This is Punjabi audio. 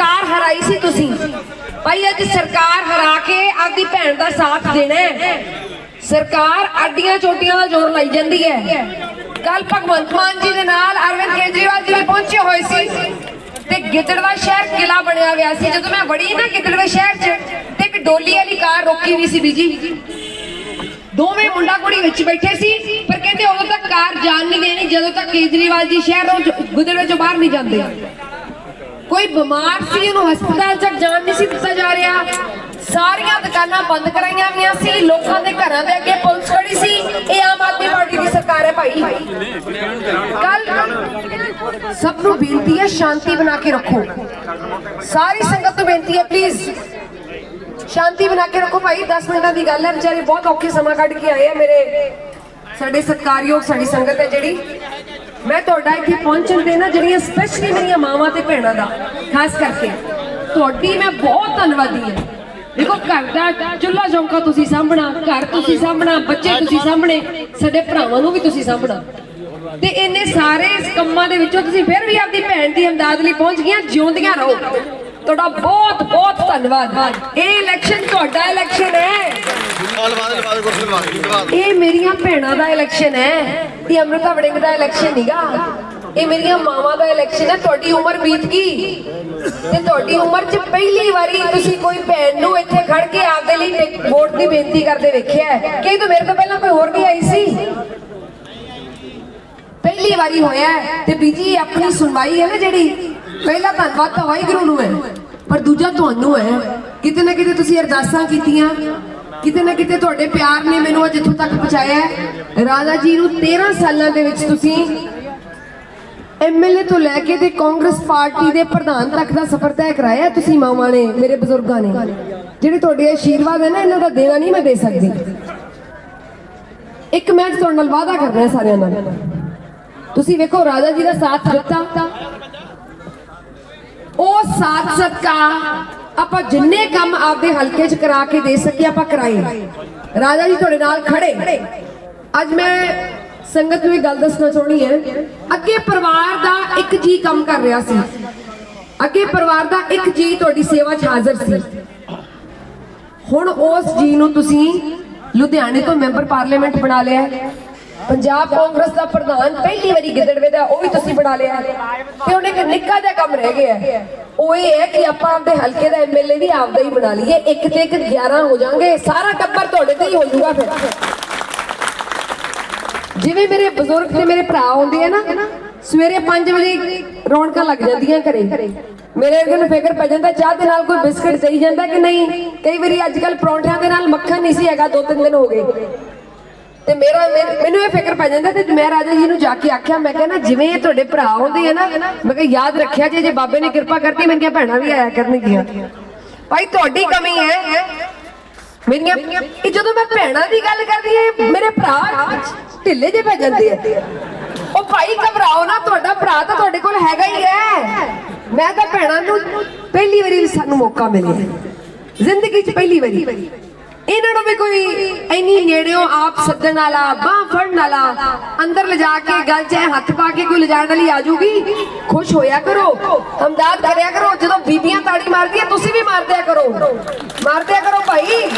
ਸਰਕਾਰ ਹਰਾਈ ਸੀ ਤੁਸੀਂ? ਭਾਈ, ਅੱਜ ਸਰਕਾਰ ਹਰਾ ਕੇ ਆਪਦੀ ਭੈਣ ਦਾ ਸਾਥ ਦੇਣਾ ਸਰਕਾਰ ਆਡੀਆਂ ਚੋਟੀਆਂ ਦਾ ਜ਼ੋਰ ਲਾਈ ਜਾਂਦੀ ਹੈ। ਕੱਲ ਭਗਵੰਤ ਮਾਨ ਜੀ ਦੇ ਨਾਲ ਅਰਵਿੰਦ ਕੇਜਰੀਵਾਲ ਜੀ ਵੀ ਪਹੁੰਚੇ ਹੋਏ ਸੀ ਤੇ ਗਿੱਦੜਵਾ ਸ਼ਹਿਰ ਕਿਲਾ ਬਣਿਆ ਹੋਇਆ ਸੀ। ਜਦੋਂ ਮੈਂ ਵੜੀ ਨਾ ਗਿੱਦੜਵਾ ਸ਼ਹਿਰ 'ਚ ਤੇ ਇੱਕ ਡੋਲੀ ਵਾਲੀ ਕਾਰ ਰੋਕੀ ਵੀ ਸੀ ਬੀਜੀ। ਦੋਵੇਂ ਮੁੰਡਾ ਕੁੜੀ ਵਿੱਚ ਬੈਠੇ ਸੀ, ਪਰ ਕਹਿੰਦੇ ਉਦੋਂ ਤੱਕ ਕਾਰ ਜਾਣ ਨਹੀਂ ਦੇਣੀ, ਜਦੋਂ ਤੱਕ ਕੇਜਰੀਵਾਲ ਜੀ ਸ਼ਹਿਰੋਂ ਗੁਦੜੇ ਚੋਂ ਬਾਹਰ ਨਹੀਂ ਜਾਂਦੇ। ਕੋਈ ਬਿਮਾਰ ਸੀ, ਉਹਨੂੰ ਹਸਪਤਾਲ ਤੱਕ ਜਾਣ ਨਹੀਂ ਸੀ ਦਿੱਤਾ ਜਾ ਰਿਹਾ। ਸਾਰੀਆਂ ਦੁਕਾਨਾਂ ਬੰਦ ਕਰਾਈਆਂ ਗਈਆਂ ਸੀ, ਲੋਕਾਂ ਦੇ ਘਰਾਂ ਦੇ ਅੱਗੇ ਪੁਲਿਸ ਖੜੀ ਸੀ। ਇਹ ਆਮ ਆਦਮੀ ਪਾਰਟੀ ਦੀ ਸਰਕਾਰ ਹੈ ਭਾਈ। ਕੱਲ ਸਭ ਨੂੰ ਬੇਨਤੀ ਹੈ, ਸ਼ਾਂਤੀ ਬਣਾ ਕੇ ਰੱਖੋ। ਸਾਰੀ ਸੰਗਤ ਨੂੰ ਬੇਨਤੀ ਹੈ ਪਲੀਜ਼ ਸ਼ਾਂਤੀ ਬਣਾ ਕੇ ਰੱਖੋ ਭਾਈ। 10 ਮਿੰਟਾਂ ਦੀ ਗੱਲ ਹੈ, ਵਿਚਾਰੇ ਬਹੁਤ ਔਖੇ ਸਮਾਂ ਕੱਢ ਕੇ ਆਏ ਆ ਮੇਰੇ। ਸਾਡੇ ਸਤਿਕਾਰਯੋਗ ਸਾਡੀ ਸੰਗਤ ਹੈ ਜਿਹੜੀ। ਮੈਂ ਤੁਹਾਡਾ ਇੱਥੇ ਪਹੁੰਚਣ ਦੇ ਨਾ ਜਿਹੜੀਆਂ ਸਪੈਸ਼ਲੀ ਮੇਰੀਆਂ ਮਾਵਾਂ ਤੇ ਭੈਣਾਂ ਦਾ ਖਾਸ ਕਰਕੇ ਤੁਹਾਡੀ ਮੈਂ ਬਹੁਤ ਧੰਨਵਾਦੀ ਹਾਂ। ਦੇਖੋ ਘਰ ਦਾ ਚੁੱਲ੍ਹਾ ਚੌਂਕਾ ਤੁਸੀਂ ਸਾਂਭਣਾ ਘਰ ਤੁਸੀਂ ਸਾਂਭਣਾ ਬੱਚੇ ਤੁਸੀਂ ਸਾਂਭਣੇ ਸਾਡੇ ਭਰਾਵਾਂ ਨੂੰ ਵੀ ਤੁਸੀਂ ਸਾਂਭਣਾ। ਤੇ ਇੰਨੇ ਸਾਰੇ ਕੰਮਾਂ ਦੇ ਵਿੱਚੋਂ ਤੁਸੀਂ ਫਿਰ ਵੀ ਆਪਦੀ ਭੈਣ ਦੀ ਇਮਦਾਦ ਲਈ ਪਹੁੰਚ ਗਈਆਂ ਜਿਉਂਦੀਆਂ ਰਹੋ। ਤੁਹਾਡਾ ਬਹੁਤ ਬਹੁਤ ਧੰਨਵਾਦ। ਇਹ ਇਲੈਕਸ਼ਨ ਤੁਹਾਡਾ ਇਲੈਕਸ਼ਨ ਹੈ। ਇਹ ਮੇਰੀਆਂ ਭੈਣਾਂ ਦਾ ਇਲੈਕਸ਼ਨ ਹੈ। ਇਹ ਅਮ੍ਰਿਤਾ ਵੜਿੰਗ ਦਾ ਇਲੈਕਸ਼ਨ ਨਹੀਂਗਾ ਇਹ ਮੇਰੀਆਂ ਮਾਵਾਂ ਦਾ ਇਲੈਕਸ਼ਨ ਹੈ, ਤੁਹਾਡੀ ਉਮਰ ਬੀਤ ਗਈ। ਤੇ ਤੁਹਾਡੀ ਉਮਰ 'ਚ ਪਹਿਲੀ ਵਾਰੀ ਤੁਸੀਂ ਕੋਈ ਭੈਣ ਨੂੰ ਇੱਥੇ ਖੜ ਕੇ ਆਪਦੇ ਲਈ ਵੋਟ ਦੀ ਬੇਨਤੀ ਕਰਦੇ ਵੇਖਿਆ ਕਿ ਇਹ ਮੇਰੇ ਤੋਂ ਪਹਿਲਾਂ ਕੋਈ ਹੋਰ ਵੀ ਆਈ ਸੀ। ਪਹਿਲੀ ਵਾਰੀ ਹੋਇਆ ਤੇ ਬੀਜੀ ਆਪਣੀ ਸੁਣਵਾਈ ਹੈ ਨਾ ਜਿਹੜੀ। ਪਹਿਲਾ ਧੰਨਵਾਦ ਤਾਂ ਵਾਹਿਗੁਰੂ ਨੂੰ ਹੈ, ਪਰ ਦੂਜਾ ਤੁਹਾਨੂੰ ਹੈ। ਕਿਤੇ ਨਾ ਕਿਤੇ ਤੁਸੀਂ ਅਰਦਾਸਾਂ ਕੀਤੀਆਂ। ਕਿਤੇ ਨਾ ਕਿਤੇ ਤੁਹਾਡੇ ਪਿਆਰ ਨੇ ਮੈਨੂੰ ਅੱਜ ਇੱਥੋਂ ਤੱਕ ਪਹੁੰਚਾਇਆ ਰਾਜਾ ਜੀ ਨੂੰ 13 ਸਾਲਾਂ ਦੇ ਵਿੱਚ ਤੁਸੀਂ ਐਮਐਲਏ ਤੋਂ ਲੈ ਕੇ ਤੇ ਕਾਂਗਰਸ ਪਾਰਟੀ ਦੇ ਪ੍ਰਧਾਨ ਤੱਕ ਦਾ ਸਫ਼ਰ ਤੈਅ ਕਰਾਇਆ ਤੁਸੀਂ ਮਾਵਾਂ ਨੇ, ਮੇਰੇ ਬਜ਼ੁਰਗਾਂ ਨੇ। ਜਿਹੜੇ ਤੁਹਾਡੇ ਆਸ਼ੀਰਵਾਦ ਹੈ ਨਾ, ਇਹਨਾਂ ਦਾ ਦੇਣਾ ਨਹੀਂ ਮੈਂ ਦੇ ਸਕਦੀ। ਇੱਕ ਮਿੰਟ ਤੁਹਾਡੇ ਨਾਲ ਵਾਅਦਾ ਕਰ ਰਿਹਾ ਸਾਰਿਆਂ ਨਾਲ। ਤੁਸੀਂ ਵੇਖੋ, ਰਾਜਾ ਜੀ ਦਾ ਸਾਥ ਦਿੱਤਾ। ਉਹ ਸਾਥ ਸਦਕਾ ਆਪਾਂ ਜਿੰਨੇ ਕੰਮ ਆਪਦੇ ਹਲਕੇ 'ਚ ਕਰਾ ਕੇ ਦੇ ਸਕੇ ਆਪਾਂ ਕਰਾਏ। ਰਾਜਾ ਜੀ ਤੁਹਾਡੇ ਨਾਲ ਖੜੇ। ਅੱਜ ਮੈਂ ਸੰਗਤ ਨੂੰ ਇਹ ਗੱਲ ਦੱਸਣਾ ਚਾਹਣੀ ਹੈ। ਅੱਗੇ ਪਰਿਵਾਰ ਦਾ ਇੱਕ ਜੀ ਕੰਮ ਕਰ ਰਿਹਾ ਸੀ। ਅੱਗੇ ਪਰਿਵਾਰ ਦਾ ਇੱਕ ਜੀ ਤੁਹਾਡੀ ਸੇਵਾ 'ਚ ਹਾਜ਼ਰ ਸੀ। ਹੁਣ ਉਸ ਜੀ ਨੂੰ ਤੁਸੀਂ ਲੁਧਿਆਣੇ ਤੋਂ ਮੈਂਬਰ ਪਾਰਲੀਮੈਂਟ ਬਣਾ ਲਿਆ। ਪੰਜਾਬ ਕਾਂਗਰਸ ਦਾ ਪ੍ਰਧਾਨ ਪਹਿਲੀ ਵਾਰੀ ਗਿੱਦੜਵੇ ਦਾ ਉਹ ਵੀ ਤੁਸੀਂ ਬਣਾ ਲਿਆ ਤੇ ਹੁਣ ਇੱਕ ਨਿੱਕਾ ਜਿਹਾ ਕੰਮ ਰਹਿ ਗਿਆ ਉਹ ਇਹ ਹੈ ਕਿ ਆਪਾਂ ਆਪਦੇ ਹਲਕੇ ਦਾ ਐਮਐਲਏ ਵੀ ਆਪਦਾ ਹੀ ਬਣਾ ਲਈਏ। ਇੱਕ ਤੇ ਇੱਕ 11 ਹੋ ਜਾਾਂਗੇ ਸਾਰਾ ਟੱਬਰ ਤੁਹਾਡੇ ਤੇ ਹੀ ਹੋ ਜਾਊਗਾ ਫਿਰ। ਜਿਵੇਂ ਮੇਰੇ ਬਜ਼ੁਰਗ ਤੇ ਮੇਰੇ ਭਰਾ ਹੁੰਦੇ ਆ ਨਾ, ਸਵੇਰੇ 5 ਵਜੇ ਰੌਣਕਾਂ ਲੱਗ ਜਾਂਦੀਆਂ ਘਰੇ। ਮੇਰੇ ਵਰਗੇ ਨੂੰ ਫਿਕਰ ਪੈ ਜਾਂਦਾ, ਚਾਹ ਦੇ ਨਾਲ ਕੋਈ ਬਿਸਕਟ ਦੇਈ ਜਾਂਦਾ ਕਿ ਨਹੀਂ? ਕਈ ਵਾਰੀ ਅੱਜ ਕੱਲ ਪਰੌਂਠਿਆਂ ਦੇ ਨਾਲ ਮੱਖਣ ਨਹੀਂ ਸੀ ਹੈਗਾ, ਦੋ ਤਿੰਨ ਦਿਨ ਹੋ ਗਏ। ਤੇ ਮੇਰਾ ਮੈਨੂੰ ਇਹ ਫਿਕਰ ਪੈ ਜਾਂਦਾ ਤੇ ਮੈਂ ਰਾਜਾ ਜੀ ਨੂੰ ਜਾ ਕੇ ਆਖਿਆ, ਮੈਂ ਕਿਹਾ ਨਾ ਜਿਵੇਂ ਤੁਹਾਡੇ ਭਰਾ ਆਉਂਦੇ ਆ ਨਾ, ਮੈਂ ਕਿਹਾ ਯਾਦ ਰੱਖਿਆ ਜੇ ਜੇ ਬਾਬੇ ਨੇ ਕਿਰਪਾ ਕਰਤੀ ਮੇਰੀਆਂ ਭੈਣਾਂ ਵੀ ਆਇਆ ਕਰਨਗੀਆਂ। ਭਾਈ ਤੁਹਾਡੀ ਕਮੀ ਹੈ। ਮੇਰੀਆਂ ਇਹ ਜਦੋਂ ਮੈਂ ਭੈਣਾਂ ਦੀ ਗੱਲ ਕਰਦੀ ਐ ਮੇਰੇ ਭਰਾ ਢਿੱਲੇ ਜੇ ਪੈ ਜਾਂਦੇ ਆ। ਉਹ ਭਾਈ ਘਬਰਾਓ ਨਾ, ਤੁਹਾਡਾ ਭਰਾ ਤਾਂ ਤੁਹਾਡੇ ਕੋਲ ਹੈਗਾ ਹੀ ਹੈ। ਮੈਂ ਤਾਂ ਭੈਣਾਂ ਨੂੰ ਪਹਿਲੀ ਵਾਰੀ ਸਾਨੂੰ ਮੌਕਾ ਮਿਲਿਆ। ਜ਼ਿੰਦਗੀ 'ਚ ਪਹਿਲੀ ਵਾਰੀ। ਇਹਨਾਂ ਨੂੰ ਵੀ ਕੋਈ ਇੰਨੀ ਨੇੜਿਓਂ ਆਪ ਸੱਦਣ ਵਾਲਾ, ਬਾਹ ਫੜਨ ਵਾਲਾ, ਅੰਦਰ ਲਿਜਾ ਕੇ ਗੱਲ 'ਚ ਹੱਥ ਪਾ ਕੇ ਕੋਈ ਲਿਜਾਣ ਵਾਲੀ ਆ ਜੂਗੀ, ਖੁਸ਼ ਹੋਇਆ ਕਰੋ ਹਮਦਾਦ ਕਰਿਆ ਕਰੋ, ਜਦੋਂ ਬੀਬੀਆਂ ਤਾੜੀ ਮਾਰਦੀਆਂ, ਤੁਸੀਂ ਵੀ ਮਾਰਦਿਆ ਕਰੋ। ਮਾਰਦਿਆ ਕਰੋ ਭਾਈ।